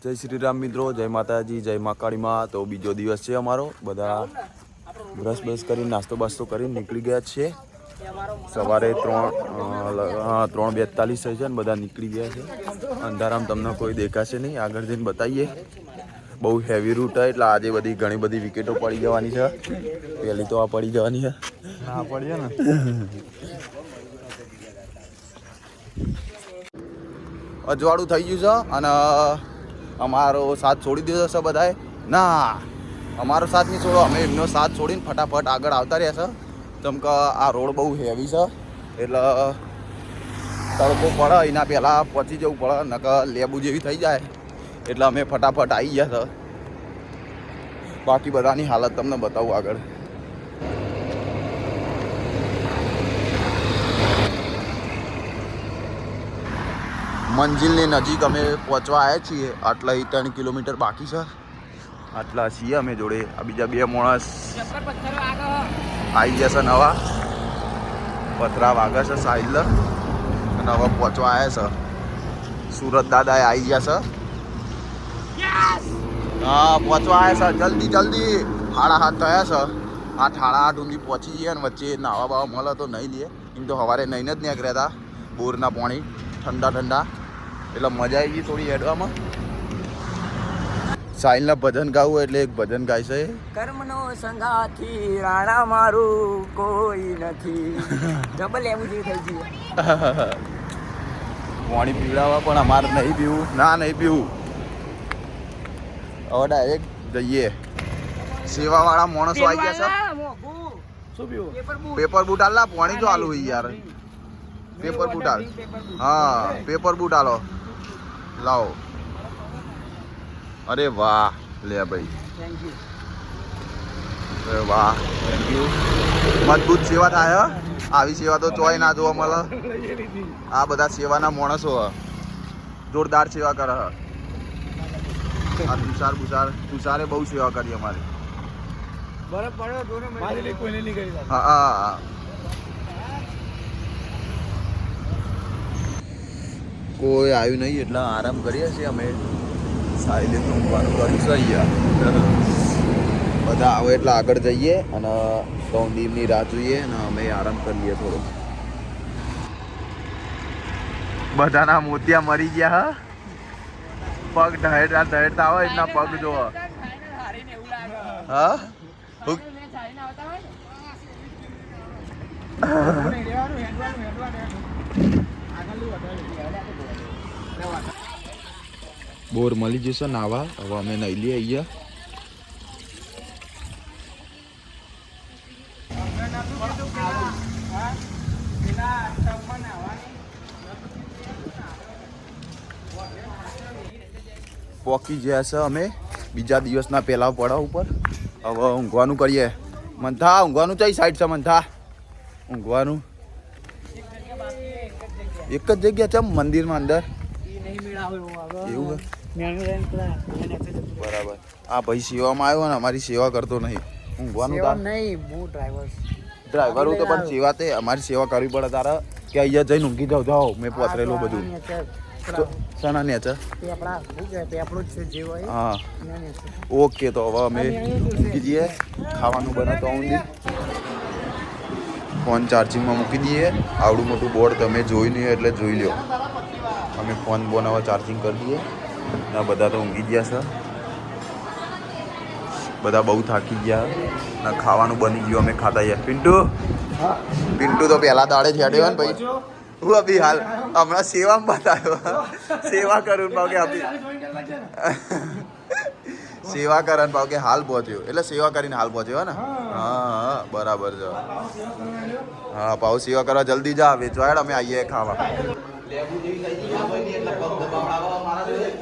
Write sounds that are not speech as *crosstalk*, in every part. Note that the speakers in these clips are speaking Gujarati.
જય શ્રી રામ મિત્રો જય માતાજી જય મા કાળીમાં. તો બીજો દિવસ છે અમારો. બધા બ્રશ બ્રશ કરીને નાસ્તો બાસ્તો કરીને નીકળી ગયા છે સવારે ત્રણ ત્રણ બેતાલીસ થઈ છે ને બધા નીકળી ગયા છે. અંધારામ તમને કોઈ દેખાશે નહીં. આગળ જઈને બતાવીએ. બહુ હેવી રૂટ હોય એટલે આજે બધી ઘણી બધી વિકેટો પડી જવાની છે. પહેલી તો આ પડી જવાની છે. ને. અજવાળું થઈ ગયું છે અને અમારો સાથ છોડી દીધો છે બધાએ? ના. અમારો સાથ નહીં છોડો. અમે એમનો સાથ છોડીને ફટાફટ આગળ આવતા રહ્યા છે. જેમ કે આ રોડ બહુ હેવી છે. એટલે તડકો પડે, એના પહેલાં પહોંચી જવું પડે, નકર લેબુ જેવી થઈ જાય. એટલે અમે ફટાફટ આવી ગયા છે. બાકી બધાની હાલત તમને બતાવું આગળ. મંજિલની નજીક અમે પહોંચવા આવ્યા છીએ. આટલા એ ત્રણ કિલોમીટર બાકી છે. આટલા છીએ અમે જોડે. આ બીજા બે માણસ આવી ગયા છે નવા. પથરા વાગે છે સાહિલ. અને હવે પહોંચવા આવ્યા છે. સુરત દાદાએ આવી ગયા છે. હા, પહોંચવા આવ્યા છે. જલ્દી જલ્દી. હાડા હાથ થયા છે. આઠ, હાડા આઠ ઊંધી પહોંચી જઈએ અને વચ્ચે નાવા બાવા મળે તો નહીં લઈએ એમ તો સવારે નહીં જ નીકળ્યા હતા. બોરના પાણી. ઠંડા ઠંડા. એટલે મજા આવી ગઈ થોડી હેડવામાં. સાહિલના ભજન ગાવું એટલે એક ભજન ગાય છે. કર્મનો સંગાથી રાણા મારું કોઈ નથી. ડબલ એમ થઈ ગયું. પાણી પીવડાવવા પણ અમારે નહીં પીવું. ના નહીં પીવું. હવે ડાયરેક્ટ જઈએ. સેવાવાળા માણસો આવી ગયા શું પીવું? છે પેપર બૂટ આલા પાણી જો આલું હોય યાર. પેપર બૂટ આલ. હા પેપર બૂટ આલો. લાવો. અરે વાહ લે ભાઈ. થેન્ક યુ અરે વાહ. થેન્ક યુ મજબૂત સેવા થાય હો. આવી સેવા તો ચોય ના જોવા મળે. *laughs* આ બધા સેવાના માણસો હ. જોરદાર સેવા કરે. આ તુષાર બુસાર તુષારે બહુ સેવા કરી અમારી. બરફ પડ્યો જોને મારી કોઈને નહીં કરી હા હા. કોઈ આવ્યું નહીં એટલે આરામ કરીએ છીએ અમે. સારી રીતે ઊંઘવાનું કર્યું છે અહીંયા. બધા આવે એટલે આગળ જઈએ અને દિવસની રાહ જોઈએ અને અમે આરામ કરીએ થોડો. બધાના મોતિયા મરી ગયા હા? પગ ઢહેડતા ઢહેડતા આવે એના પગ જોવો. હા? હું- *laughs* બોર મળી જશે નાવા. હવે અમે નહીં લઈએ અહીંયા પોકી જ્યાં છે અમે. બીજા દિવસના પહેલા પડાવ ઉપર. હવે ઊંઘવાનું કરીએ. મંથા ઊંઘવાનું ચાઈ સાઈડ છે મંથા ઊંઘવાનું. એક જ જગ્યા છે મંદિરમાં અંદર. એવું બરાબર. આ ભાઈ સેવામાં આવ્યો ને અમારી સેવા કરતો નહીં. ઊંઘવાનું સેવા નહીં હું ડ્રાઈવર હું તો પણ સેવા તે અમારી સેવા કરવી પડે તારે. કે અહીંયા જઈને ઊંઘી જાવ જાઓ મેં પોતરેલું બધું. તો સના ને છે પેપડા શું કહેવાય પેપડું જ છે જે હોય હા. ઓકે તો હવે અમે મૂકી દઈએ. ખાવાનું બનાવતો ઊંધી ફોન ચાર્જિંગમાં મૂકી દઈએ. આવડું મોટું બોર્ડ તમે જોઈ નહીં એટલે જોઈ લો અમે ફોન બનાવવા ચાર્જિંગ કરી દઈએ. ના બધા તો ઊંઘી ગયા છે. બધા બહુ થાકી ગયા. ના ખાવાનું બની ગયું અમે ખાતા યાર. પિન્ટુ? પિન્ટુ તો પહેલા દાડે છેડ્યો ને ભાઈ. હું અભી હાલ હમણાં સેવામાં બતાવ્યો. સેવા કરું ભાવ કે અભી. સેવા કરન ને ભાવ કે હાલ પહોંચ્યો. એટલે સેવા કરીને હાલ પહોંચ્યો ને? હા. હા બરાબર છે. હા ભાવ સેવા કરવા જલ્દી જા વેચવાડ અમે આવીએ ખાવા. સ્ટેન્ડ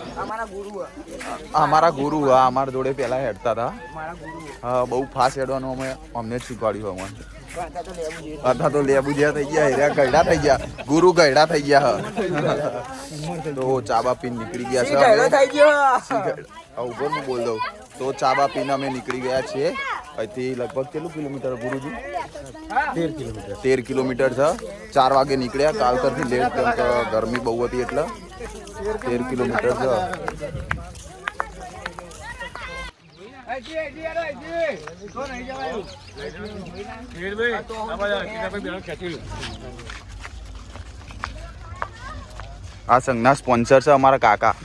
અમારા ગુરુ હા અમારા જોડે પહેલાં હેડતા હતા. મારા ગુરુ. હે. હા બહુ ફાસ્ટ હેડવાનું અમે અમને જ શીખવાડ્યું અમને. અથવા તો લેબુ જ્યાં થઈ ગયા હેર્યા ગયડા થઈ ગયા ગુરુ ગયડા થઈ ગયા હ. તો ચા બા પીને નીકળી ગયા છે ઊભો હું બોલ દઉં. તો ચા બા પીને અમે નીકળી ગયા છીએ. અહીંથી લગભગ કેટલું કિલોમીટર ગુરુજી? તેર કિલોમીટર. તેર કિલોમીટર છે. ચાર વાગે નીકળ્યા. કાલકરથી લેટ ગરમી બહુ હતી એટલે. તેર કિલોમીટર આ સંઘના સ્પોન્સર છે અમારા કાકા.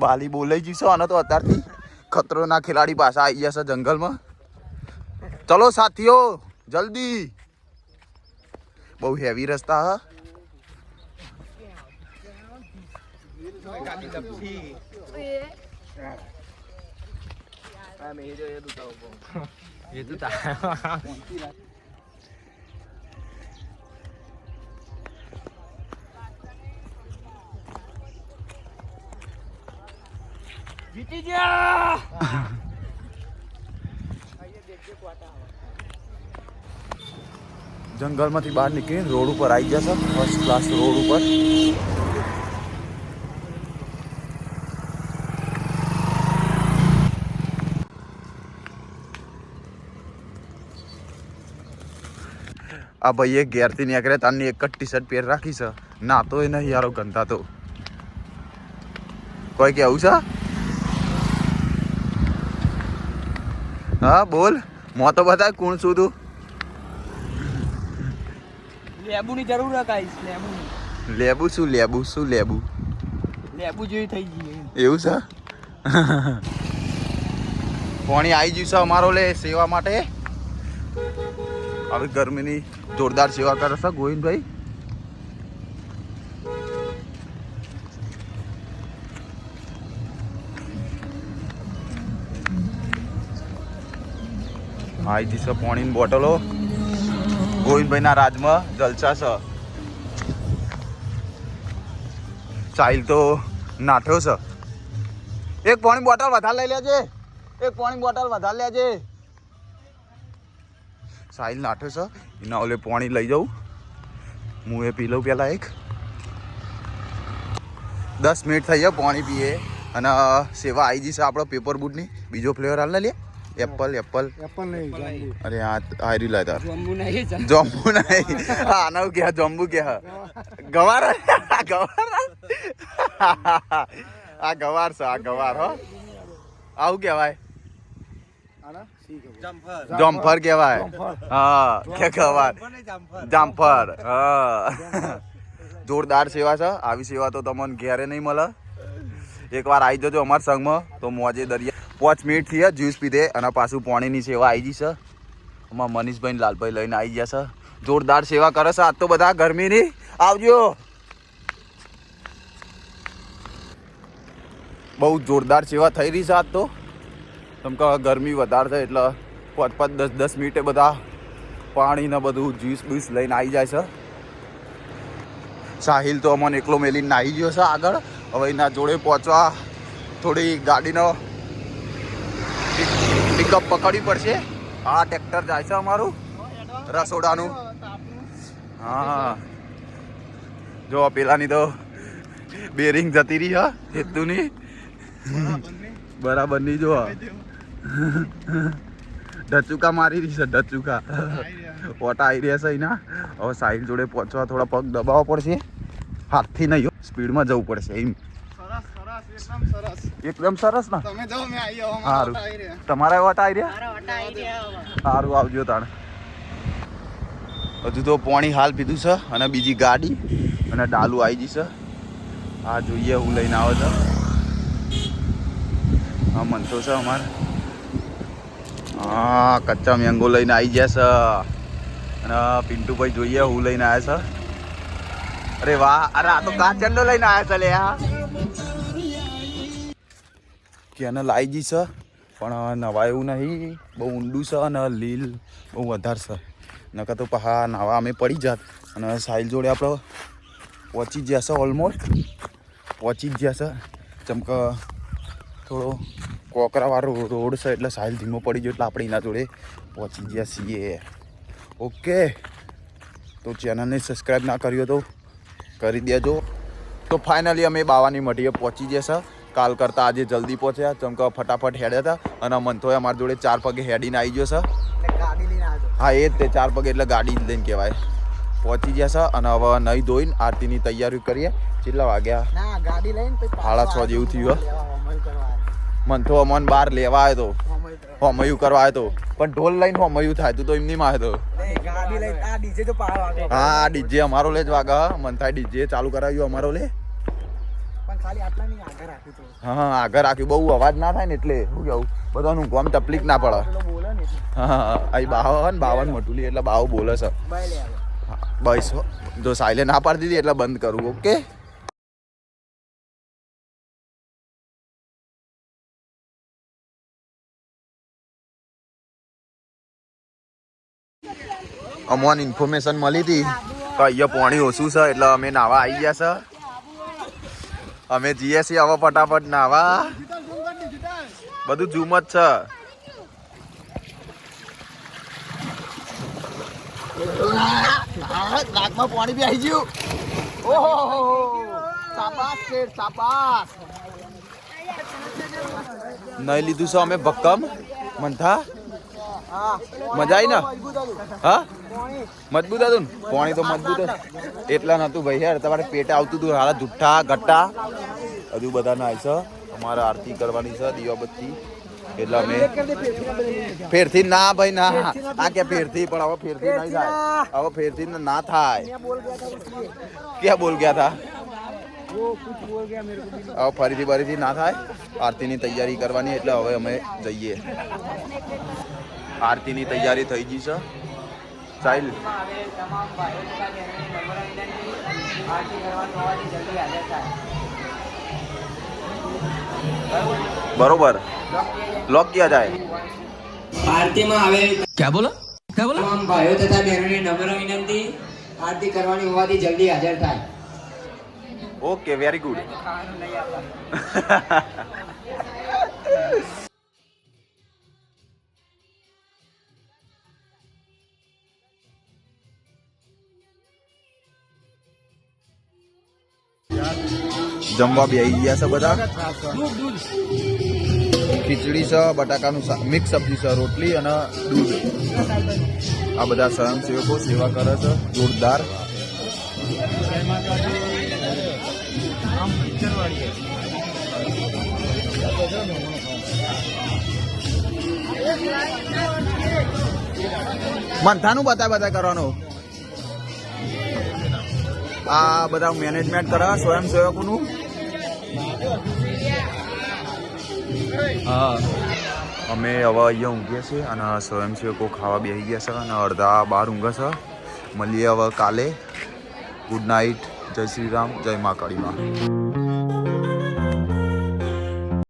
બાલી બોલાઈ જઈશો આનો તો અત્યારથી ખતરોના ખેલાડી પાસે આવી જશે જંગલમાં. ચલો સાથીઓ, જલ્દી. બહુ હેવી રસ્તા હા? એ તો તા જીતી ગયા જંગલમાંથી બહાર નીકળીને રોડ ઉપર આવી જશે ફર્સ્ટ ક્લાસ રોડ ઉપર. આ ભાઈએ ઘેરથી નીકળે તારની એક જ ટી શર્ટ પહેર રાખી છે. ના તો એ નહીં, યારો ગંધા તો. કોઈ કેવું છે? હા, બોલ. મો તો બધા કોણ શું તું? લેબુની જરૂર કાઈશ લેબુની. લેબુ શું લેબુ શું લેબુ? લેબુ જેવી થઈ ગઈ એવું છે? પાણી આવી ગયું છે અમારો લે સેવા માટે. હવે ગરમીની જોરદાર સેવા કરે છે ગોવિંદભાઈ. આવી જશે પાણીની બોટલો. ગોવિંદભાઈના રાજમાં જલસા છે. સાહિલ તો નાઠો છે. એક પાણી બોટલ વધારે લઈ લેજે. એક પાણી બોટલ વધારે લેજે. સાહિલ નાઠો છે. એના ઓલે પાણી લઈ જાઉં. હું એ પી લઉં પહેલાં એક. દસ મિનિટ થઈ જાય પાણી પીએ. અને સેવા આવી જશે આપણો પેપર બૂટની. બીજો ફ્લેવર હાલ લે. Apple apple. એપલ. નહીં અરે આ હારી લાય તાર. જમ્બુ નહીં છે જમ્બુ નહીં. હા આના કે જમ્બુ કે ગવાર ગવાર. આ ગવાર છે આ ગવાર હો. આવું કહેવાય. જમ્ફર કહેવાય. હા કે ગવાર. જામફર હા. જોરદાર સેવા છે. આવી સેવા તો તમને ઘેરે નહીં મળે. એકવાર આવી જજો અમારા સંઘમાં. તો મોજે દરિયા પાંચ મિનિટથી જ્યુસ પીધે અને પાછું પાણીની સેવા આવી જશે અમારા મનીષભાઈ લાલભાઈ લઈને આવી જશે જોરદાર સેવા કરે છે આજ તો બધા ગરમીની. આવજો. બહુ જોરદાર સેવા થઈ રહી છે આજ તો. કેમ કે ગરમી વધારે છે એટલે પાંચ પાંચ દસ દસ મિનિટે બધા પાણીને બધું જ્યુસ બ્યુસ લઈને આવી જાય છે. સાહિલ તો અમને એકલો મેલીને નાહી ગયો છે આગળ. હવે એના જોડે પહોંચવા થોડી ગાડીનો પિકઅપ પકડવી પડશે. આ ટ્રેક્ટર જાય છે અમારું. રસોડાનું. હા જો પેલાની તો બેરિંગ જતી રહી, હા. હેતુની. બરાબરની, જો ડચુકા મારી રહી છે, ડચુકા. ઓટા આવી રહ્યા છે એના. હવે સાઈડ જોડે પહોંચવા થોડા પગ દબાવવા પડશે. હાથથી નહીં સ્પીડમાં જવું પડશે, એમ. એકદમ સરસ. ને? તમે જાઓ મેં આવી જાઓ સારું આવી રહ્યા. તમારા ઓટા આવી રહ્યા? સારું આવજો તાણ. હજુ તો પાણી હાલ પીધું છે અને બીજી ગાડી અને ડાલુ આવી જશે આ જોઈએ હું લઈને આવે છે હા મનતો છે અમારે. હા કચ્ચા મેંગો લઈને આવી ગયા છે. અને પિન્ટુભાઈ જોઈએ હું લઈને આવ્યા છે. અરે વાહ અરે આ તો કાચંડો લઈને આવ્યા છે લે આ. કે આવી જી છે, પણ નવા એવું નહીં. બહુ ઊંડું છે અને લીલ બહુ વધારે છે. નકર તો પહા નાવા અમે પડી જાત. અને સાહિલ જોડે આપણે પહોંચી જ ગયા છે ઓલમોસ્ટ પહોંચી જ ગયા છે. ચમકે થોડો કોકરાવાળો રોડ છે એટલે સાહિલ ધીમો પડી ગયો એટલે આપણે એના જોડે પહોંચી ગયા છીએ. ઓકે તો ચેનલને સબસ્ક્રાઈબ ના કર્યો તો કરી દેજો. તો ફાઇનલી અમે બાવાની મઢીએ પહોંચી જશે કાલ કરતાં આજે જલ્દી પહોંચ્યા. ચમ ફટાફટ હેડ્યા હતા અને મંથોએ અમારી જોડે ચાર પગે હેડીને આવી ગયો છે. હા એ જ તે ચાર પગે એટલે ગાડી જ લઈને કહેવાય. પહોંચી ગયા છે અને હવે નહીં ધોઈને આરતીની તૈયારી કરીએ. કેટલા વાગ્યા? સાડા છ જેવું થયું. મંથો અમન બહાર લેવા આવ્યો તો અમલ કરવા. હોમયું કરવા આવ્યો તો પણ ઢોલ લઈને હોમયું થાય તું તો એમની માં તો. હા આ ડીજે અમારો લે જ વાગા મનથાય ડીજે ચાલુ કરાવ્યું અમારો લે. હા આગળ રાખ્યું બહુ અવાજ ના થાય ને એટલે શું કેવું બધાનું ગામ તકલીફ ના પડે. હા અહીં બાવ ને બાવન મોટુલી એટલે બાવ બોલે છે. બસ જો સાયલે ના પાડી દીધી એટલે બંધ કરું ઓકે અમોન ઇન્ફોર્મેશન મળી હતી. તો અહીંયા પાણી ઓછું છે એટલે અમે નાવા આવી ગયા છે. અમે જઈએ છીએ હવે ફટાફટ નાવા. બધું ઝૂમ જ છે. નાકમાં પાણી બી આવી ગયું. ઓહો સાબાસ શેર સાબાસ નહીં લીધું છે અમે ભક્કમ. મંથા? મજા આવી ને હા? મજબૂત હતું ને? પાણી તો મજબૂત એટલા નતું ભાઈ યાર તમારે પેટે આવતું હતું હારા જુઠ્ઠા ઘટ્ટા હજુ બધા ના આવી છે. અમારે આરતી કરવાની છે દીવાબત્તી. એટલે અમે ફેરથી ના ભાઈ ના. આ કે ફેરથી પણ હવે ફેરથી નહીં થાય. હવે ફેરથી ના થાય. ક્યાં બોલ ગયા હતા હવે ફરીથી ફરીથી ના થાય. આરતીની તૈયારી કરવાની એટલે હવે અમે જઈએ. આરતીની તૈયારી થઈ ગઈ છે. ચાઇલ્ડ બરોબર. લોક કિયા જાય? આરતીમાં આવે ક્યાં બોલા? ક્યાં બોલા? તમામ ભાઈઓ તથા બહેનોને નમ્ર વિનંતી. આરતી કરવાની હોવાથી જલ્દી હાજર થાય. ઓકે વેરી ગુડ જમવા બેસી ગયા છે બધા. ખીચડી છે બટાકાનું મિક્સ સબ્જી છે રોટલી અને દૂધ. આ બધા સ્વયંસેવકો સેવા કરે છે જોરદાર. મંથાનું બતા બતા કરવાનું. આ બધા મેનેજમેન્ટ કરે સ્વયંસેવકોનું. હા. અમે હવે અહીંયા ઊંઘીએ છીએ અને સ્વયંસેવકો ખાવા બેસી ગયા છે અને અડધા બહાર ઊંઘે છે. મળીએ હવે કાલે. ગુડ નાઇટ જય શ્રી રામ. જય મા કાળીમાં